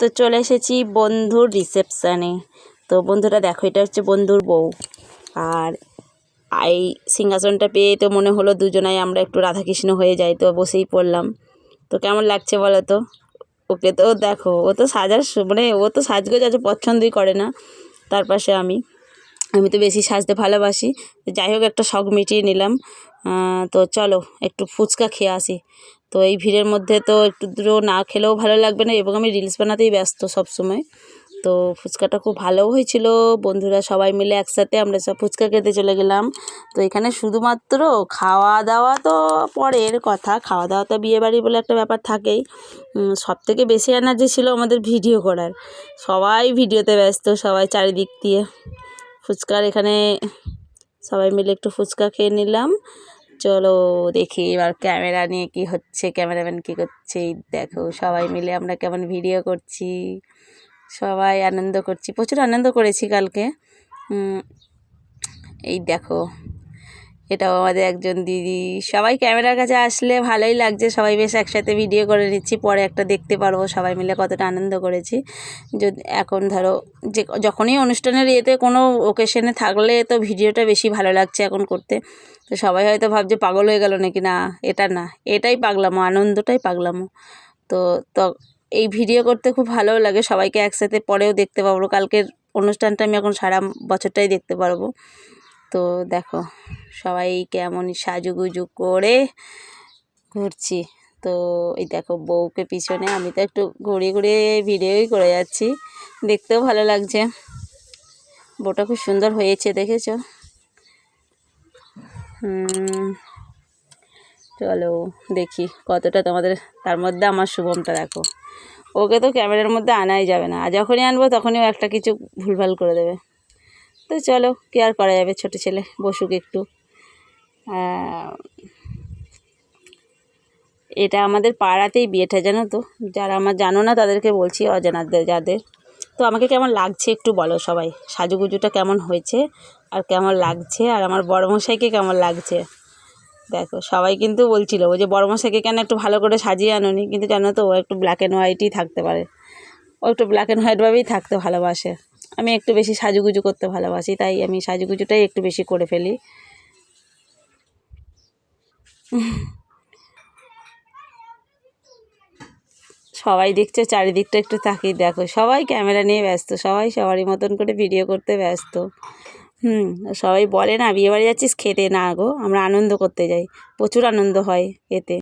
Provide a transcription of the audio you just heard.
তো চলে এসেছি বন্ধুর রিসেপশানে। তো বন্ধুরা, দেখো, এটা হচ্ছে বন্ধুর বউ। আর এই সিংহাসনটা পেয়ে তো মনে হলো দুজনাই আমরা একটু রাধাকৃষ্ণ হয়ে যাই, তো বসেই পড়লাম। তো কেমন লাগছে বলো তো? ওকে তো দেখো, ও তো সাজার মানে ও তো সাজগোজ আছে, পছন্দই করে না। তার পাশে আমি। আমি তো বেশি সাজতে ভালোবাসি। যাই হোক, একটা শখ মিটিয়ে নিলাম। তো চলো, একটু ফুচকা খেয়ে আসি। তো এই ভিড়ের মধ্যে তো একটু দূর না খেলেও ভালো লাগবে না এবং আমি রিলস বানাতেই ব্যস্ত সব সময় তো ফুচকাটা খুব ভালোও হয়েছিল, বন্ধুরা সবাই মিলে একসাথে আমরা সব ফুচকা খেতে চলে গেলাম। তো এখানে শুধুমাত্র খাওয়া দাওয়া তো পরের কথা খাওয়া দাওয়া তো বিয়েবাড়ি বলে একটা ব্যাপার থাকেই। সব থেকে বেশি এনার্জি ছিল আমাদের ভিডিও করার। সবাই ভিডিওতে ব্যস্ত, সবাই চারিদিক দিয়ে। ফুচকার এখানে সবাই মিলে একটু ফুচকা খেয়ে নিলাম। চলো দেখি এবার ক্যামেরা নিয়ে কি হচ্ছে, ক্যামেরাম্যান কি করছে দেখো সবাই মিলে আমরা কেমন ভিডিও করছি, সবাই আনন্দ করছি, প্রচুর আনন্দ করেছি কালকে। এই দেখো। এটাও আমাদের একজন দিদি। সবাই ক্যামেরার কাছে আসলে ভালোই লাগছে। সবাই বেশ একসাথে ভিডিও করে নিচ্ছি, পরে একটা দেখতে পারব। সবাই মিলে কতটা আনন্দ করেছি। যদি এখন ধরো, যে, যখনই অনুষ্ঠানের ইয়েতে কোনো ওকেশনে থাকলে তো ভিডিওটা বেশি ভালো লাগছে এখন করতে। তো সবাই হয়তো ভাবছে, পাগল হয়ে গেল নাকি? না, এটা না। এটাই পাগলামো, আনন্দটাই পাগলামো। তো তো, এই ভিডিও করতে খুব ভালোও লাগে। সবাইকে একসাথে পরেও দেখতে পারব কালকের অনুষ্ঠানটা আমি এখন সারা বছরটাই দেখতে পারব। তো দেখো, সবাই কেমন সাজুগুজু করে ঘুরছি। তো এই দেখো, বউকে পিছনে আমি তো একটু ঘুরিয়ে ঘুরিয়ে ভিডিওই করে যাচ্ছি। দেখতেও ভালো লাগছে। বউটা খুব সুন্দর হয়েছে, দেখেছ? চলো দেখি কতটা তোমাদের, তার মধ্যে আমার শুভমটা দেখো। ওকে তো ক্যামেরার মধ্যে আনাই যাবে না। আর যখনই আনব তখনই একটা কিছু ভুলভাল করে দেবে। তো চলো, কি আর করা যাবে ছোটো ছেলে, বসুক একটু। এটা আমাদের পাড়াতেই বিয়েটা, জানো তো? যারা আমার জানো না, তাদেরকে বলছি, অজানাদের, যাদের। তো আমাকে কেমন লাগছে একটু বলো সবাই। সাজুগুজুটা কেমন হয়েছে আর কেমন লাগছে? আর আমার বড়মশাইকে কেমন লাগছে? দেখো, সবাই কিন্তু বলছিল ও যে বড়মশাইকে কেন একটু ভালো করে সাজিয়ে আনোনি? কিন্তু জানো তো, ও একটু ব্ল্যাক অ্যান্ড হোয়াইটই থাকতে পারে। ও একটু ব্ল্যাক অ্যান্ড হোয়াইটভাবেই থাকতে ভালোবাসে। আমি একটু বেশি সাজুগুজু করতে ভালোবাসি, তাই আমি সাজুগুজুটাই একটু বেশি করে ফেলি। সবাই দেখছে, চারিদিকটা একটু তাকিয়ে দেখো। সবাই ক্যামেরা নিয়ে ব্যস্ত, সবাই সবারই মতন করে ভিডিও করতে ব্যস্ত। হুম, সবাই বলে না, বিয়ে বাড়ি যাচ্ছিস, খেতে না গো, আমরা আনন্দ করতে যাই, প্রচুর আনন্দ হয় এতে।